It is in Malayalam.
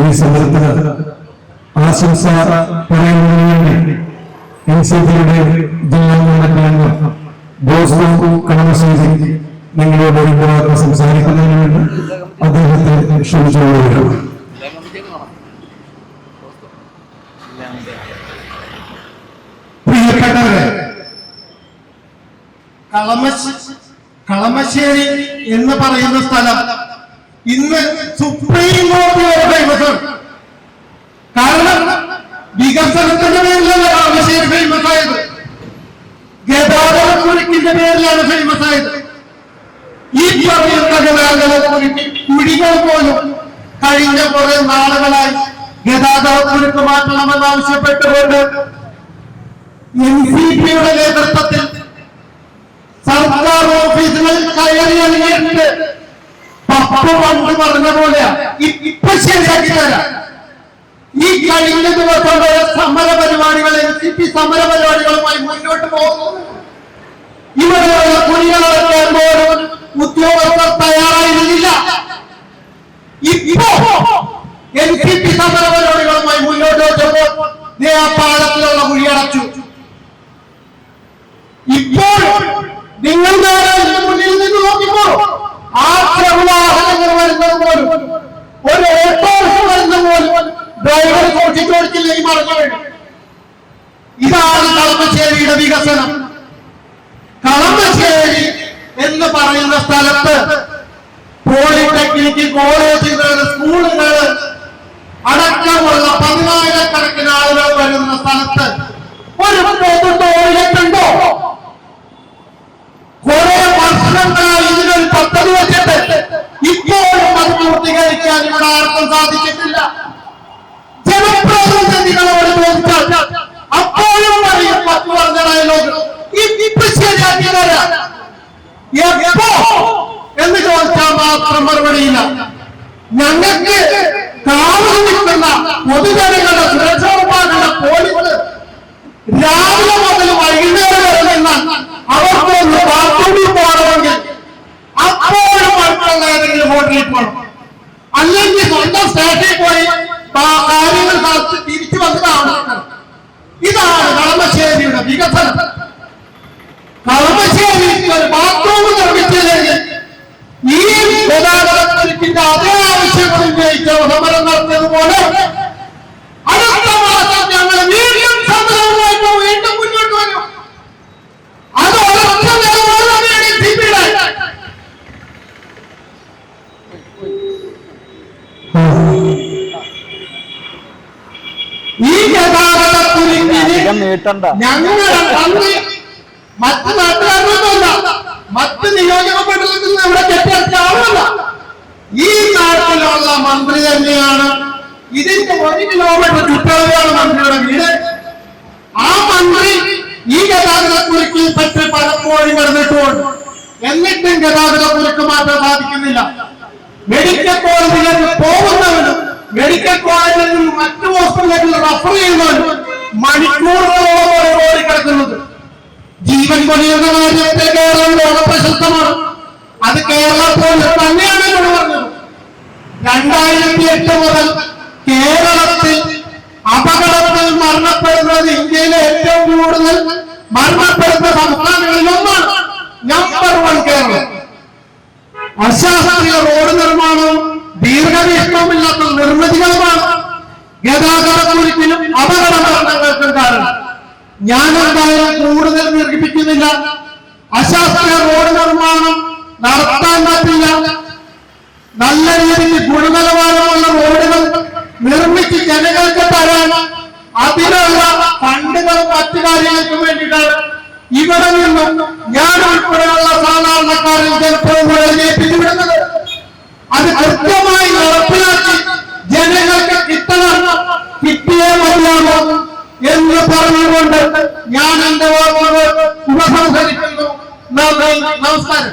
ഈ സമരത്തിന് ആശംസ പറയുന്നതിന് വേണ്ടി എൻ സി പിയുടെ ജില്ലാ കമ്മിറ്റി നിങ്ങളോട് ഒരു വാക്ക് സംസാരിക്കുന്നതിന് വേണ്ടി അദ്ദേഹത്തെ കളമശ്ശേരി എന്ന് പറയുന്ന സ്ഥലം ഇന്ന് സുപ്രീം കോടതി വരെ കാരണം വികസനത്തിന്റെ പേരിലല്ല കളമശ്ശേരി ഫേമസ് ആയത്. ഗതാഗത പേരിലാണ് ഫേമസ് ആയത്. ഈ പറയുന്ന ഗതാഗത കുരുക്ക് പോലും കഴിഞ്ഞ കുറെ നാളുകളായി ഗതാഗത കുരുക്ക് മാറ്റണമെന്ന് ആവശ്യപ്പെട്ടുകൊണ്ട് എൻ സി പിയുടെ നേതൃത്വത്തിൽ സർക്കാർ ഓഫീസുകളിൽ കയറി ഇറങ്ങിയിട്ടുണ്ട്. പപ്പ പണ്ട് പറഞ്ഞ പോലെ ഇപ്പൊ ശരിയാക്കി തരാം ഈ കഴിഞ്ഞ ദിവസം വരെ സമര പരിപാടികൾ സി പി സമര പരിപാടികളുമായി മുന്നോട്ട് പോകുന്നു. ഇവിടെയുള്ള കുടികളടക്കാൻ പോലും ഉദ്യോഗസ്ഥർ തയ്യാറായിരുന്നില്ല. ഇപ്പോ എൻ സി പി സമര പരിപാടികളുമായി മുന്നോട്ട് വെച്ചപ്പോൾ ദേ ആ പാലത്തിലുള്ള കുഴി അടച്ചു. ഇപ്പോൾ നിങ്ങൾ നേരെ ഇതിന് മുന്നിൽ നിന്ന് നോക്കിപ്പോ ആക്രമവാഹനങ്ങൾ വരുന്നത് പോലും ഒരു ഓട്ടോറിക്ഷ വരുന്ന പോലും ഡ്രൈവർ ഇതാണ് കളമശ്ശേരിയുടെ വികസനം കളമശ്ശേരി എന്ന് പറയുന്ന സ്ഥലത്ത് പോളിടെക്നിക്ക് കോളേജുകൾ സ്കൂളുകൾ അടക്കമുള്ള പതിനായിരക്കണക്കിന് ആളുകൾ വരുന്ന സ്ഥലത്ത് ഒരു പൊതു ടോയ്ലറ്റ് ഉണ്ടോ കുറെ വർഷങ്ങളായി ഇതിനൊരു പദ്ധതി വെച്ചിട്ട് ഇപ്പോഴും അത് പൂർത്തീകരിക്കാൻ ഇവിടെ ആർക്കും സാധിച്ചിട്ടില്ല ജനപ്രതിനിധികളോട് ചോദിച്ചാൽ അപ്പോഴും പറയും പത്ത് പറഞ്ഞ ഡയലോഗ് ഇപ്പൊ ശരിയാക്കി തരാം എപ്പോ? എന്ന് ചോദിച്ചാൽ മാത്രം മറുപടിയില്ല. ഞങ്ങൾക്ക് നിൽക്കുന്ന പൊതുജനങ്ങളുടെ സുരക്ഷ ഉറപ്പാക്കുന്ന പോലീസ് രാവിലെ മുതൽ വൈകുന്നേരം വരെ നിന്നാൽ അവർക്കൊന്ന് ബാത്റൂമിൽ പോകണമെങ്കിൽ അപ്പോഴും അടുത്തുള്ള ഏതെങ്കിലും ഹോട്ടലിൽ പോകണം. അല്ലെങ്കിൽ സ്വന്തം സ്റ്റേഷനിൽ പോയി കാര്യങ്ങൾ തിരിച്ചു വന്ന് താമസിക്കണം ഇതാണ് കളമശ്ശേരിയുടെ വികസനം. ഉന്നയിച്ച സമരം നടത്തിയതുപോലെ അടുത്ത മാസം ഞങ്ങൾ വീണ്ടും സമരവുമായിട്ട് വീണ്ടും മുന്നോട്ട് വരും. അത് ഈ ഗതാഗത ഞങ്ങളുടെ മറ്റ് നാട്ടുകാരൊന്നുമല്ല മറ്റ് നിയോജക മണ്ഡലത്തിൽ നിന്ന് ഇവിടെ കെട്ടിയ ആളല്ല ഈ നാട്ടിലുള്ള മന്ത്രി തന്നെയാണ്. ഇതിന്റെ ഒരു കിലോമീറ്റർ ചുറ്റളവിലാണ് മന്ത്രിയുടെ വീട്. ആ മന്ത്രി ഈ ഗതാഗത കുരുക്കിൽ പറ്റി പലപ്പോഴും കിടന്നിട്ടുണ്ട്. എന്നിട്ടും ഗതാഗത കുരുക്ക് മാറ്റാൻ സാധിക്കുന്നില്ല മെഡിക്കൽ കോളേജിലേക്ക് പോകുന്നവനും മെഡിക്കൽ കോളേജിൽ നിന്ന് മറ്റു ഹോസ്പിറ്റലിലേക്ക് റഫർ ചെയ്യുന്നവരും മണിക്കൂറുകളോളം ഓടി കിടക്കുന്നത്. ജീവൻ കൊടിയുന്ന കാര്യത്തിൽ കേരളം ലോക പ്രശസ്തമാണ് അത് കേരളത്തിൽ തന്നെയാണ് പറഞ്ഞത് രണ്ടായിരത്തി എട്ട് മുതൽ കേരളത്തിൽ അപകടത്തിൽ മരണപ്പെടുന്നത് ഇന്ത്യയിലെ ഏറ്റവും കൂടുതൽ മരണപ്പെടുന്ന സംസ്ഥാനങ്ങളിൽ ഒന്നാണ് നമ്പർ വൺ കേരളം. അശാസ്ത്രീയ റോഡ് നിർമ്മാണവും ദീർഘവീക്ഷണമില്ലാത്ത നിർമ്മിതികളുമാണ് ഗതാഗത കുരുക്കിനും അപകട മരണങ്ങൾക്കും കാരണം. ഞാൻ എന്തായാലും കൂടുതൽ ദീർഘിപ്പിക്കുന്നില്ല. അശാസ്ത്രീയ റോഡ് നിർമ്മാണം നടത്താൻ പറ്റില്ല. നല്ല രീതിയിൽ ഗുണനിലവാരമുള്ള റോഡുകൾ നിർമ്മിച്ച് ജനങ്ങൾക്ക് തരാൻ അതിനുള്ള ഫണ്ടുകളും മറ്റു കാര്യങ്ങൾക്കും വേണ്ടിയിട്ടാണ് ഇവിടെ നിന്നും ഞാൻ ഉൾപ്പെടെയുള്ള സാധാരണക്കാരിൽ ജനപ്രതിനിധികളെ പിരിവിടുന്നത് അത് കൃത്യമായി നടപ്പിലാക്കി ജനങ്ങൾക്ക് കിട്ടണം കിട്ടിയേ മതിയാകും എന്ന് പറഞ്ഞുകൊണ്ട് ഞാൻ എന്റെ വാക്കുകൾ ഉപസംഹരിക്കുന്നു. നന്ദി നമസ്കാരം.